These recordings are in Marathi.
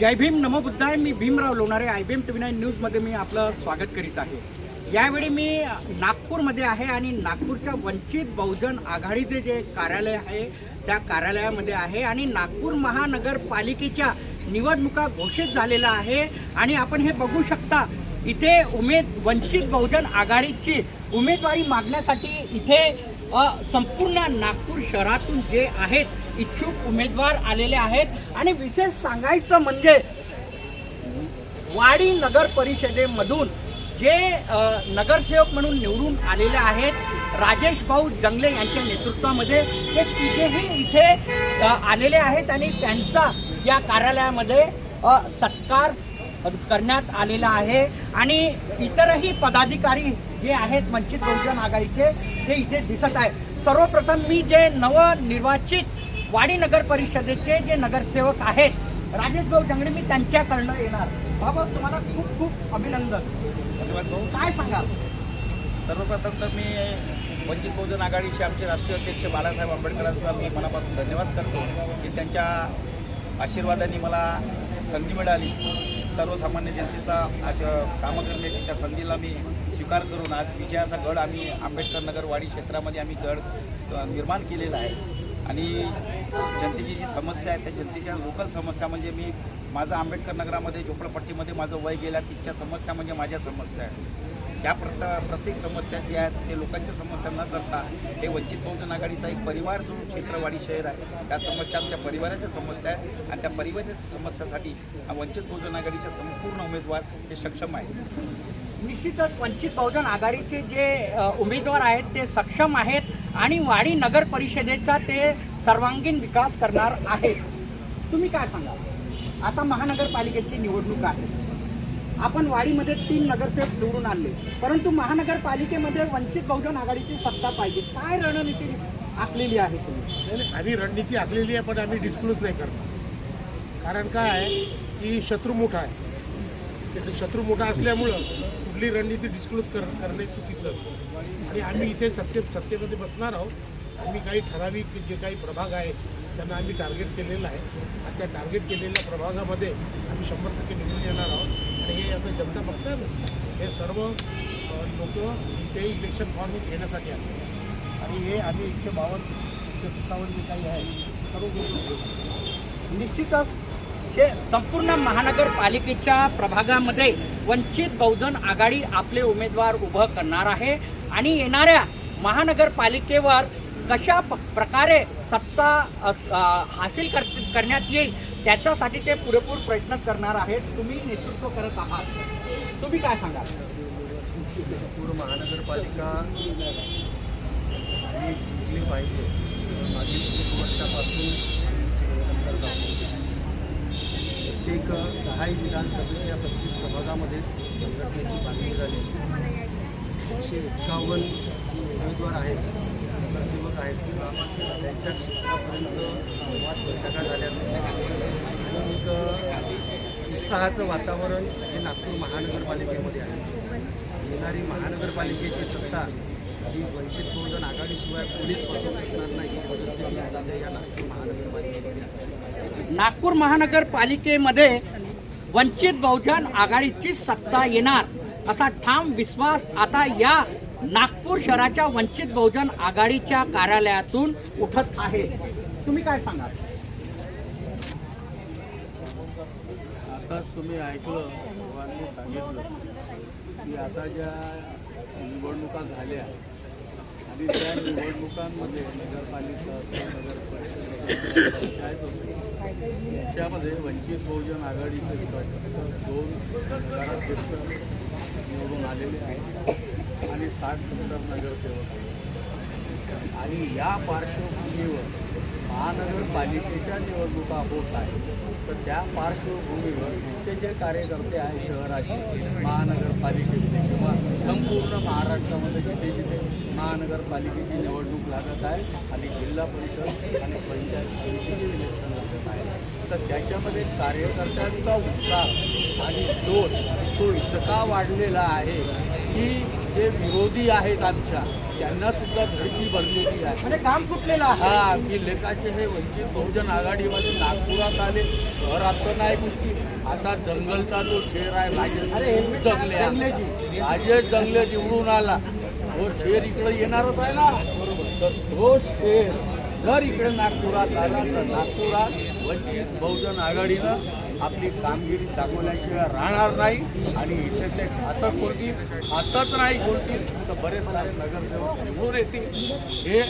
जय भीम नमो बुद्धाय. मी Bhimrao Lonare I B M T V nine न्यूजमध्ये मी आपलं स्वागत करीत आहे. यावेळी मी नागपूरमध्ये आहे आणि नागपूरच्या वंचित बहुजन आघाडीचे जे कार्यालय आहे त्या कार्यालयामध्ये आहे आणि नागपूर महानगरपालिकेच्या निवडणुका घोषित झालेल्या आहे. आणि आपण हे बघू शकता इथे उमेद वंचित बहुजन आघाडीची उमेदवारी मागण्यासाठी इथे संपूर्ण नागपूर शहरातून जे आहेत इच्छुक उमेदवार आलेले आहेत. आणि विशेष सांगायचं म्हणजे वाडी नगर परिषदेमधून जे नगरसेवक म्हणून निवडून आलेले आहेत राजेश भाऊ जंगले यांच्या नेतृत्वामध्ये ते तिघेही इथे आलेले आहेत. आणि त्यांचा या कार्यालयामध्ये सत्कार करण्यात आलेला आहे. आणि इतरही पदाधिकारी जे आहेत वंचित बहुजन आघाडीचे ते इथे दिसत आहे सर्वप्रथम मी जे नवनिर्वाचित वाडी नगर परिषदेचे जे नगरसेवक आहेत राजेश भाऊ जंगडे मी त्यांच्याकडनं येणार. बाबा तुम्हाला खूप खूप अभिनंदन. धन्यवाद भाऊ. काय सांगाल? सर्वप्रथम तर मी वंचित बहुजन आघाडीचे आमचे राष्ट्रीय अध्यक्ष बाळासाहेब आंबेडकरांचा मी मनापासून धन्यवाद करतो की त्यांच्या आशीर्वादाने मला संधी मिळाली. सर्वसामान्य जनतेचा आज कामं करण्याची त्या संधीला मी स्वीकार करून आज विजयाचा गड आम्ही आंबेडकर नगरवाडी क्षेत्रामध्ये आम्ही गड निर्माण केलेला आहे. आणि जनतेची जी समस्या आहे त्या जनतेच्या लोकल समस्या म्हणजे मी माझं आंबेडकर नगरामध्ये झोपडपट्टीमध्ये माझं वय गेल्या तिच्या समस्या म्हणजे माझ्या समस्या आहेत त्या प्रत प्रत्येक समस्या ज्या आहेत ते लोकांच्या समस्या न करता. हे वंचित बहुजन आघाडीचा एक परिवार जो क्षेत्रवाडी शहर आहे. त्या समस्या आमच्या परिवाराच्या समस्या आहेत आणि त्या परिवाराच्या समस्यासाठी हा वंचित बहुजन आघाडीचे संपूर्ण उमेदवार हे सक्षम आहेत. निश्चितच वंचित बहुजन आघाडीचे जे उमेदवार आहेत ते सक्षम आहेत आणि वाडी नगर परिषदेचा ते सर्वांगीण विकास करणार आहेत. तुम्ही काय सांगाल? आता महानगरपालिकेची निवडणूक आहे. आपण वाडीमध्ये तीन नगरसेवक निवडून आणले. परंतु महानगरपालिकेमध्ये वंचित बहुजन आघाडीची सत्ता पाहिजे. काय रणनीती आखलेली आहे तुम्ही? आम्ही रणनीती आखलेली आहे पण आम्ही डिस्क्लोज नाही करणार. कारण काय की शत्रू मोठा आहे. शत्रू मोठा असल्यामुळं कुठली रणनीती डिस्क्लोज कर करणे चुकीचं असतं. आणि आम्ही इथे सत्तेत सत्तेमध्ये बसणार आहोत. आम्ही काही ठराविक जे काही प्रभाग आहे त्यांना आम्ही टार्गेट केलेलं आहे. आणि त्या टार्गेट केलेल्या प्रभागामध्ये आम्ही शंभर टक्के निवडून येणार आहोत. आणि हे आता जनता बघताय ना हे सर्व लोक इथे इलेक्शन फॉर्म घेण्यासाठी आले. आणि हे आम्ही एकशे बावन्न एकशे सत्तावन्न जे काही आहे सर्व निश्चितच जे संपूर्ण महानगरपालिकेच्या प्रभागामध्ये वंचित बहुजन आघाडी आपले उमेदवार उभं करणार आहे. आणि येणाऱ्या महानगरपालिकेवर कशा प- प्रकारे सत्ता अस- हासिल कर करण्यात येईल त्याच्यासाठी ते पुरेपूर प्रयत्न करणार आहेत. तुम्ही नेतृत्व करत आहात. तुम्ही काय सांगाल? नागपूर महानगरपालिका जिंकली पाहिजे. मागील एक वर्षापासून नंतर जातो प्रत्येक सहाही विधानसभेच्या प्रत्येक प्रभागामध्ये संघटनेची बांधणी झाली. एकशे एक्कावन्न उमेदवार आहेत. नगरसेवक आहेत त्यांच्या क्षेत्रापर्यंत संवाद बैठका झाल्या आणि एक उत्साहाचं वातावरण हे नागपूर महानगरपालिकेमध्ये आहे. येणारी महानगरपालिकेची सत्ता ही वंचित बहुजन आघाडीशिवाय कोणीच बसवू शकणार नाही. ही परिस्थिती सध्या या नागपूर महानगरपालिकेमध्ये. नागपूर महानगरपालिकेमध्ये वंचित बहुजन आघाडीची सत्ता येणार असा ठाम विश्वास आता या नागपूर शहराच्या वंचित बहुजन आघाडीच्या कार्यालयातून उठत आहे. तुम्ही काय सांगाल? आताच तुम्ही ऐकलं सर्वांनी सांगितलं की आता ज्या निवडणुका झाल्या आणि त्या निवडणुकांमध्ये नगरपालिका असेल नगर परिषद पंचायत असेल याच्यामध्ये वंचित बहुजन आघाडीचे फक्त दोन नगराध्यक्ष निवडून आलेले आहेत. आणि साठ सत्तर नगरसेवक आणि या पार्श्वभूमीवर महानगरपालिकेच्या निवडणुका होत आहेत. तर त्या पार्श्वभूमीवर इथचे जे कार्यकर्ते आहेत शहराचे महानगरपालिकेचे किंवा संपूर्ण महाराष्ट्रामध्ये जिथे जिथे महानगरपालिकेची निवडणूक लागत आहे आणि जिल्हा परिषद आणि पंचायत समितीचे इलेक्शन लागत आहे तर त्याच्यामध्ये कार्यकर्त्यांचा उत्साह आणि जोश तो इतका वाढलेला आहे की जे विरोधी आहेत आमच्या त्यांना सुद्धा धडकी भरलेली आहे. म्हणजे काम फुटलेलं आहे. हा की लेखाचे हे वंचित बहुजन आघाडीमध्ये नागपुरात आले. शहरात तर नाही गोष्टी आता जंगलचा जो शेर आहे राजेश जंगले. राजेश जंगले निवडून आला. तो शेर इकडे येणारच आहे ना. तर तो शेर जर इकडे नागपुरात आला तर नागपुरात वंचित बहुजन आघाडीनं आपली कामगिरी दाखवल्याशिवाय राहणार नाही आणि इथे ते घातक कोणती खातच नाही कोणती तर बरेच सारे नगरसेवक निवडून येतील. हे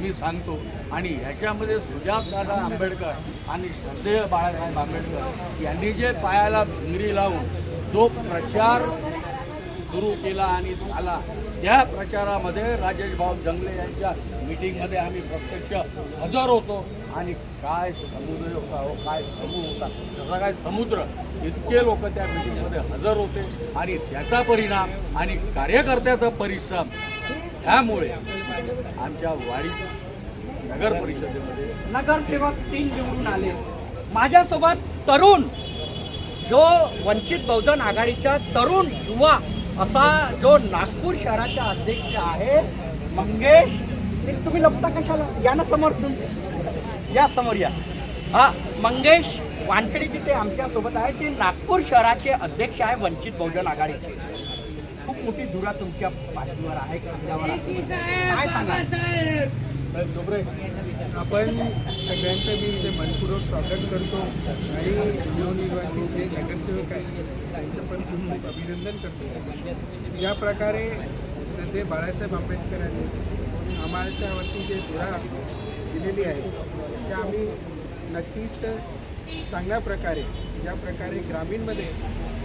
मी सांगतो. आणि ह्याच्यामध्ये सुजातदादा आंबेडकर आणि श्रद्धेय बाळासाहेब आंबेडकर यांनी जे पायाला भिंगरी लावून जो प्रचार सुरू केला आणि झाला त्या प्रचारामध्ये राजेश भाऊ जंगले यांच्या मीटिंगमध्ये आम्ही प्रत्यक्ष हजर होतो. आणि काय समुद्र होता हो काय समूह होता तसा काय समुद्र इतके लोक त्या मीटिंगमध्ये हजर होते. आणि त्याचा परिणाम आणि कार्यकर्त्याचा परिश्रम ह्यामुळे आमच्या वाडी नगर परिषदेमध्ये नगरसेवक तीन निवडून आले. माझ्यासोबत तरुण जो वंचित बहुजन आघाडीच्या तरुण युवा असा जो नागपूर शहराचा अध्यक्ष आहे मंगेश ते तुम्ही लपता कशाला? या ना समोर तुम्ही. या समोर या. हा मंगेश वानखेडे जिथे आमच्यासोबत आहे ते नागपूर शहराचे अध्यक्ष आहे वंचित बहुजन आघाडीचे. खूप मोठी धुरा तुमच्या पाठीवर आहे. काय सांगा आपण सगळ्यांचं मी इथे मनपूर्वक स्वागत करतो आणि नवनिर्वाचित जे नगरसेवक आहेत त्यांचं पण खूप खूप अभिनंदन करतो. ज्या प्रकारे सध्या बाळासाहेब आंबेडकरांनी आम्हाच्यावरती जे धुरा दिलेली आहे त्या आम्ही नक्कीच चांगल्या प्रकारे ज्या प्रकारे ग्रामीणमध्ये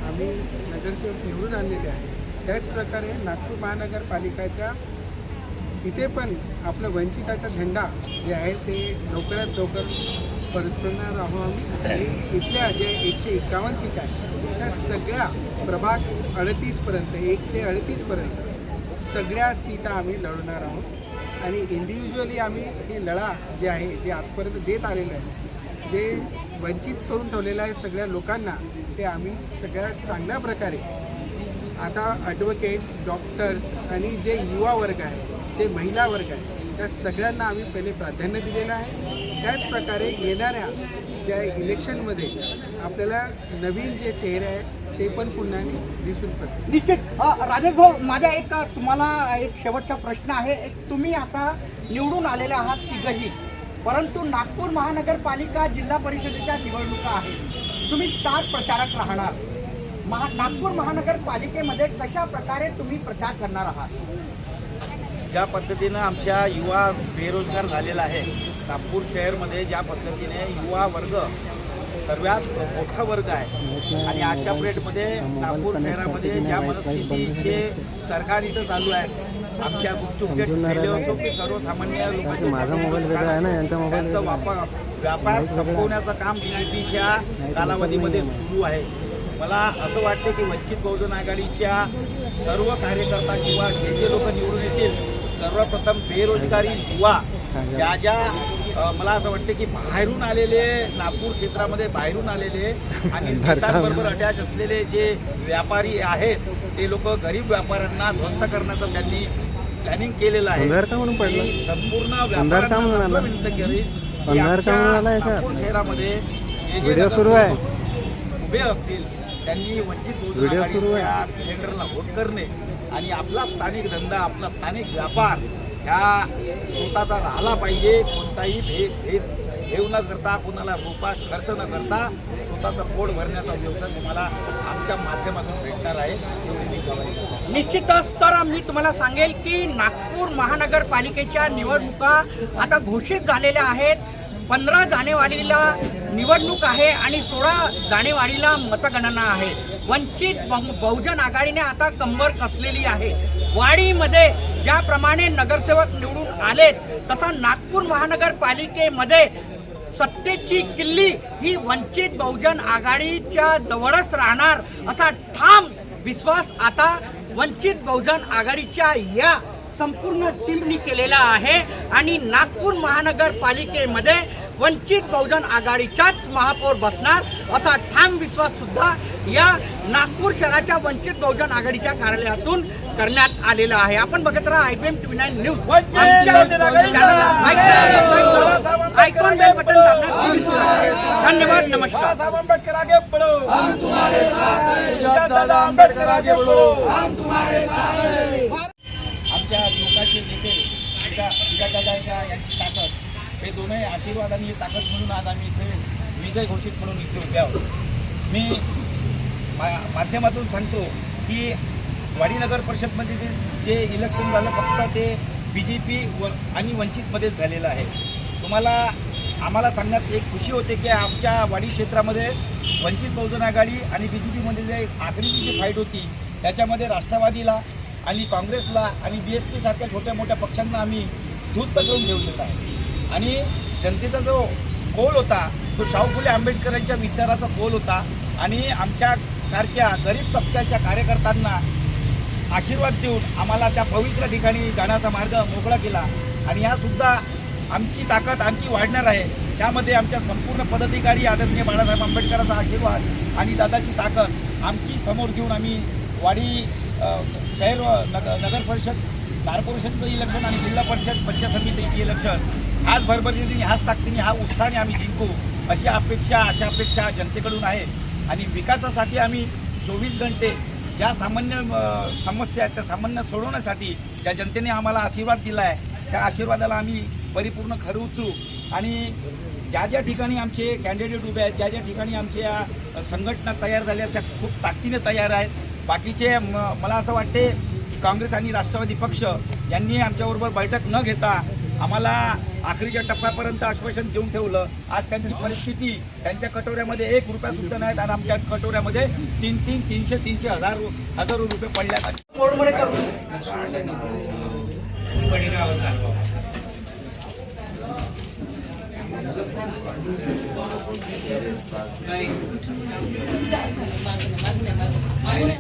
आम्ही नगरसेवक निवडून आणलेले आहे त्याच प्रकारे नागपूर महानगरपालिकाच्या तिथे पण आपलं वंचिताचा झेंडा जे आहे ते लवकरात लवकर परतणार आहोत आम्ही. आणि इथल्या जे एकशे एकावन्न सीट आहे त्या सगळ्या प्रभाग अडतीसपर्यंत एक ते अडतीसपर्यंत सगळ्या सीटा आम्ही लढवणार आहोत. आणि इंडिव्हिज्युअली आम्ही ही लढा जे आहे जे आजपर्यंत देत आलेलं आहे जे वंचित करून ठेवलेलं आहे सगळ्या लोकांना ते आम्ही सगळ्या चांगल्या प्रकारे आता ॲडव्होकेट्स डॉक्टर्स आणि जे युवा वर्ग आहे जे महिला वर्ग आहे त्या सगळ्यांना आम्ही पहिले प्राधान्य दिलेलं आहे. त्याचप्रकारे येणाऱ्या ज्या इलेक्शनमध्ये आपल्याला नवीन जे चेहरे आहेत ते पण पुन्हा दिसून पडतात निश्चित. राजेश भाऊ माझ्या एक तुम्हाला एक शेवटचा प्रश्न आहे. एक तुम्ही आता निवडून आलेले आहात तिघही. परंतु नागपूर महानगरपालिका जिल्हा परिषदेच्या निवडणुका आहेत. तुम्ही स्टार प्रचारक राहणार. महा नागपूर महानगरपालिकेमध्ये कशा प्रकारे तुम्ही प्रचार करणार आहात? ज्या पद्धतीनं आमच्या युवा बेरोजगार झालेला आहे नागपूर शहरमध्ये ज्या पद्धतीने युवा वर्ग सर्वात मोठा वर्ग आहे आणि आजच्या पिरियडमध्ये नागपूर शहरामध्ये ज्या मनस्थितीचे सरकार इथं चालू आहे आमच्या गुपचूप जे ठेले असो की सर्वसामान्य लोकांच्या माझा मोबाईल वेगळा आहे ना, यांचा मोबाईल. वापर व्यापार संपवण्याचं काम बीजेपीच्या कालावधीमध्ये सुरू आहे. मला असं वाटते की वंचित बहुजन आघाडीच्या सर्व कार्यकर्ता किंवा जे जे लोक निवडून येतील सर्वप्रथम बेरोजगारी युवा ज्या ज्या मला असं वाटते की बाहेरून आलेले नागपूर क्षेत्रामध्ये बाहेरून आलेले आणि नेत्यांबरोबर अटॅच असलेले जे व्यापारी आहेत ते लोक गरीब व्यापाऱ्यांना ध्वस्त करण्याचं त्यांनी प्लॅनिंग केलेलं आहे संपूर्ण व्यापाऱ्यांना? विनंती करेन की अंधार का म्हणून आला आमच्या याच्यात? नागपूर शहरामध्ये जे जे व्हिडिओ सुरू आहे. नगरसेवक उभे असतील त्यांनी वंचित सिलेंडरला वोट करणे आणि आपला स्थानिक धंदा आपला स्थानिक व्यापार ह्या स्वतःचा राहिला पाहिजे. कोणताही भेद भेद घेऊ न करता कोणाला रुपा खर्च न करता स्वतःचा पोट भरण्याचा व्यवसाय तुम्हाला आमच्या माध्यमातून भेटणार आहे. निश्चितच तर मी तुम्हाला सांगेल की नागपूर महानगरपालिकेच्या निवडणुका आता घोषित झालेल्या आहेत. पंधरा जानेवारीला निवडणूक आहे आणि सोळा जानेवारीला मतगणना आहे. वंचित बहु- बहुजन आघाडीने आता कंबर कसलेली आहे. वाडीमध्ये ज्याप्रमाणे नगरसेवक निवडून आलेत तसा नागपूर महानगरपालिकेमध्ये सत्तेची किल्ली ही वंचित बहुजन आघाडीच्या जवळच राहणार असा ठाम विश्वास आता वंचित बहुजन आघाडीच्या या संपूर्ण टीमनी केलेला आहे. आणि नागपूर महानगरपालिकेमध्ये वंचित बहुजन आघाडीच्याच महापौर बसणार असा ठाम विश्वास सुद्धा या नागपूर शहराच्या वंचित बहुजन आघाडीच्या कार्यालयातून करण्यात आलेलं आहे. आपण बघत राहा IPM TV nine news. Icon bell button. धन्यवाद नमस्कार. आंबेडकर आगे बढ़ो। दादा आंबेडकर आगे बढ़ो आमच्या लोकांचे नेते दादांचा यांची ताकद हे दोनही आशीर्वादांनी ताकद म्हणून आज आम्ही इथे विजय घोषित म्हणून इथे उभे आहोत. मी मा- माध्यमातून सांगतो की वाडीनगर परिषदमध्ये जे जे इलेक्शन झालं फक्त ते बी जे पी व आणि वंचितमध्येच झालेलं आहे. तुम्हाला आम्हाला सांगण्यात एक खुशी होते की आमच्या वाडी क्षेत्रामध्ये वंचित बहुजन आघाडी आणि बी जे पीमध्ये जे आखरीची जी फाईट होती त्याच्यामध्ये राष्ट्रवादीला आणि काँग्रेसला आणि बी एस पीसारख्या छोट्या मोठ्या पक्षांना आम्ही धुस्त करून देत आहे. आणि जनतेचा जो कोल होता. तो शाहू फुले आंबेडकरांच्या विचाराचा कोल होता. आणि आमच्या सारख्या गरीब तबक्याच्या कार्यकर्त्यांना आशीर्वाद देऊन आम्हाला त्या पवित्र ठिकाणी जाण्याचा मार्ग मोकळा केला. आणि ह्या आमची ताकद आणखी वाढणार आहे. त्यामध्ये आमच्या संपूर्ण पदाधिकारी आदरणीय बाळासाहेब आंबेडकरांचा आशीर्वाद आणि दादाची ताकद आमची समोर घेऊन आम्ही वाडी शहर नग नगर परिषद कॉर्पोरेशनचं इलेक्शन आणि जिल्हा परिषद पंचायत समितीचे इलेक्शन आज भरभरीने ह्याच ताकदीने हा उत्साहाने आम्ही जिंकू अशी अपेक्षा अशा अपेक्षा जनतेकडून आहे. आणि विकासासाठी आम्ही चोवीस घंटे ज्या सामान्य समस्या आहेत त्या सामान्य सोडवण्यासाठी ज्या जनतेने आम्हाला आशीर्वाद दिला आहे त्या आशीर्वादाला आम्ही परिपूर्ण खरं उतरू. आणि ज्या ज्या ठिकाणी आमचे कॅन्डिडेट उभे आहेत ज्या ज्या ठिकाणी आमच्या संघटना तयार झाल्या त्या खूप ताकदीने तयार आहेत. बाकीचे म- मला असं वाटते की काँग्रेस आणि राष्ट्रवादी पक्ष यांनी आमच्याबरोबर बैठक न घेता आम्हाला आखरीच्या टप्प्यापर्यंत आश्वासन देऊन ठेवलं. आज त्यांची परिस्थिती त्यांच्या कटोऱ्यामध्ये एक रुपया सुद्धा नाहीत आणि आमच्या कटोऱ्यामध्ये तीन तीन तीनशे तीनशे हजार हजारो रुपये पडल्यात.